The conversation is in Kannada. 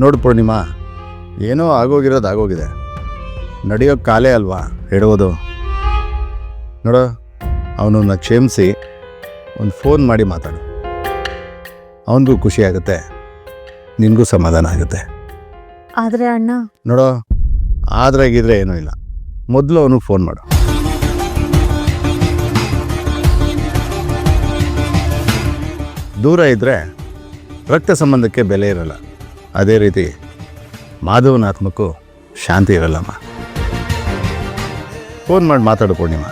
ನೋಡು ಪೂರ್ಣಿಮಾ ಏನೋ ಆಗೋಗಿರೋದು ಆಗೋಗಿದೆ. ನಡೆಯೋ ಕಾಲೇ ಅಲ್ವಾ ಹೇಳುವುದು? ನೋಡು ಅವನನ್ನ ಕ್ಷೇಮಿಸಿ ಒಂದು ಫೋನ್ ಮಾಡಿ ಮಾತಾಡು. ಅವನಿಗೂ ಖುಷಿ ಆಗುತ್ತೆ ನಿನಗೂ ಸಮಾಧಾನ ಆಗುತ್ತೆ. ಆದರೆ ಅಣ್ಣ? ನೋಡೋ ಆದರೆ ಆಗಿದ್ರೆ ಏನೂ ಇಲ್ಲ. ಮೊದಲು ಅವನಿಗೆ ಫೋನ್ ಮಾಡು. ದೂರ ಇದ್ದರೆ ರಕ್ತ ಸಂಬಂಧಕ್ಕೆ ಬೆಲೆ ಇರಲ್ಲ. ಅದೇ ರೀತಿ ಮಾಧವನ ಆತ್ಮಕ್ಕೂ ಶಾಂತಿ ಇರಲ್ಲಮ್ಮ. ಫೋನ್ ಮಾಡಿ ಮಾತಾಡು ಪೂರ್ಣಿಮಾ.